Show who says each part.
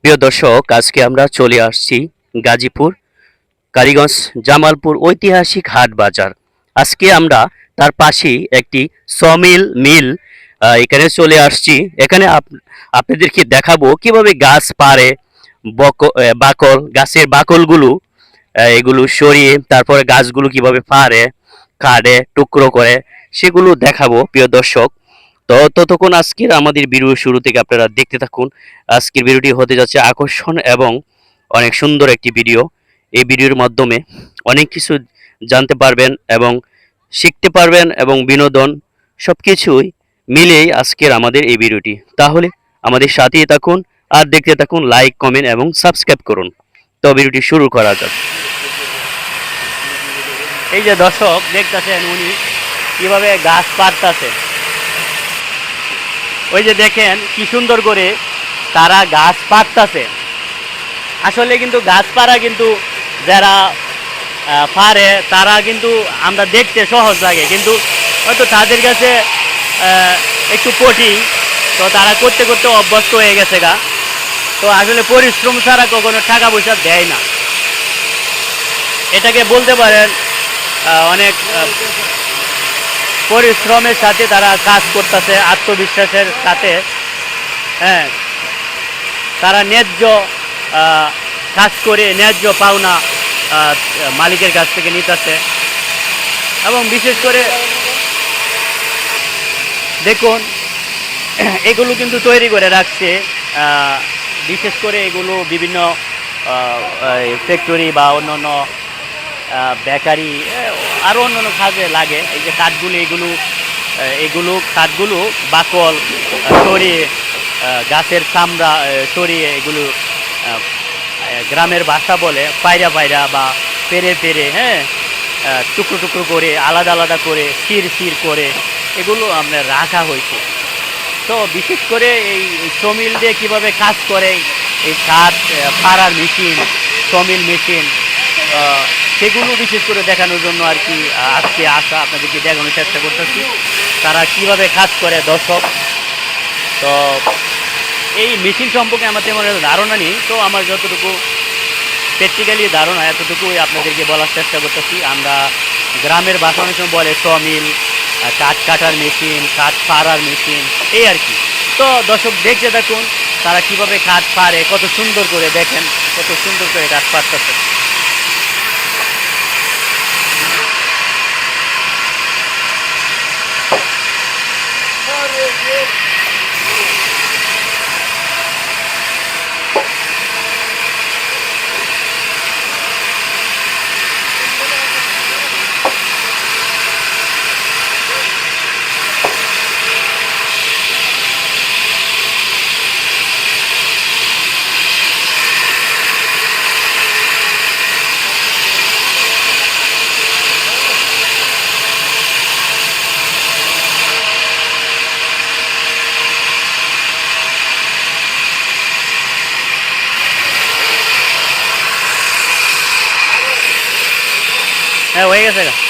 Speaker 1: প্রিয় দর্শক, আজকে আমরা চলে আসছি গাজীপুর, কালীগঞ্জ, জামালপুর ঐতিহাসিক হাট বাজার। আজকে আমরা তার পাশেই একটি সমিল মিল এখানে চলে আসছি। এখানে আপ- আপনাদেরকে দেখাবো কীভাবে গাছ পারে বক- বাকল, গাছের বাকলগুলো এগুলো সরিয়ে, তারপরে গাছগুলো কীভাবে পারে কাটে, টুকরো করে, সেগুলো দেখাবো। প্রিয় দর্শক তো ততক্ষণ আজকের আমাদের ভিডিও শুরু থেকে আপনারা দেখতে থাকুন। আজকের ভিডিওটি হতে যাচ্ছে আকর্ষণ এবং অনেক সুন্দর একটি ভিডিও। এই ভিডিওর মাধ্যমে অনেক কিছু জানতে পারবেন এবং শিখতে পারবেন এবং বিনোদন সব কিছুই মিলেই আজকের আমাদের এই ভিডিওটি। তাহলে আমাদের সাথেই থাকুন আর দেখতে থাকুন, লাইক, কমেন্ট এবং সাবস্ক্রাইব করুন। তো ভিডিওটি শুরু করা যাক। এই যে দর্শক, দেখতেছেন উনি কীভাবে গাছ পারতাছে ওই যে দেখেন কি সুন্দর করে তারা গাছ পারতাছে আসলে কিন্তু গাছ পাড়া কিন্তু যারা পারে তারা কিন্তু আমরা দেখতে সহজ লাগে, কিন্তু হয়তো তাদের কাছে একটু কঠিন। তো তারা করতে করতে অভ্যস্ত হয়ে গেছে গা। তো আসলে পরিশ্রম ছাড়া কখনো টাকা পয়সা দেয় না। এটাকে বলতে পারেন অনেক পরিশ্রমের সাথে তারা কাজ করতেছে, আত্মবিশ্বাসের সাথে। হ্যাঁ। তারা ন্যায্য কাজ করে ন্যায্য পাওনা মালিকের কাছ থেকে নিতেছে। এবং বিশেষ করে দেখুন, এগুলো কিন্তু তৈরি করে রাখছে বিশেষ করে এগুলো বিভিন্ন ফ্যাক্টরি বা অন্য অন্য বেকারি আরও অন্য অন্য কাজে লাগে। এই যে কাঠগুলো, এগুলো এগুলো কাঠগুলো বাকল সরিয়ে গাছের চামড়া সরিয়ে এগুলো গ্রামের ভাষা বলে পায়রা পায়রা বা পেরে পেরে হ্যাঁ? টুকরো টুকরো করে, আলাদা আলাদা করে, শির শির করে এগুলো আপনার রাখা হয়েছে। তো বিশেষ করে এই শ্রমিল দিয়ে কীভাবে কাজ করে, এই কাঠ পাড়ার মেশিন শ্রমিল মেশিন সেগুলো বিশেষ করে দেখানোর জন্য আর কি আজকে আসা আপনাদেরকে দেখানোর চেষ্টা করতেছি। তারা কীভাবে কাজ করে দর্শক? তো এই মেশিন সম্পর্কে আমার তেমন ধারণা নেই। তো আমার যতটুকু প্র্যাকটিক্যালি ধারণা, এতটুকুই আপনাদেরকে বলার চেষ্টা করতেছি। আমরা গ্রামের ভাষা অনেক সময় বলে সমিল কাঠ কাটার মেশিন কাঠ পাড়ার মেশিন এই আর কি। তো দর্শক, দেখতে থাকুন, তারা কীভাবে কাঠ পারে কত সুন্দর করে দেখেন, কত সুন্দর করে কাঠ পারতেছে হ্যাঁ হয়ে গেছে গা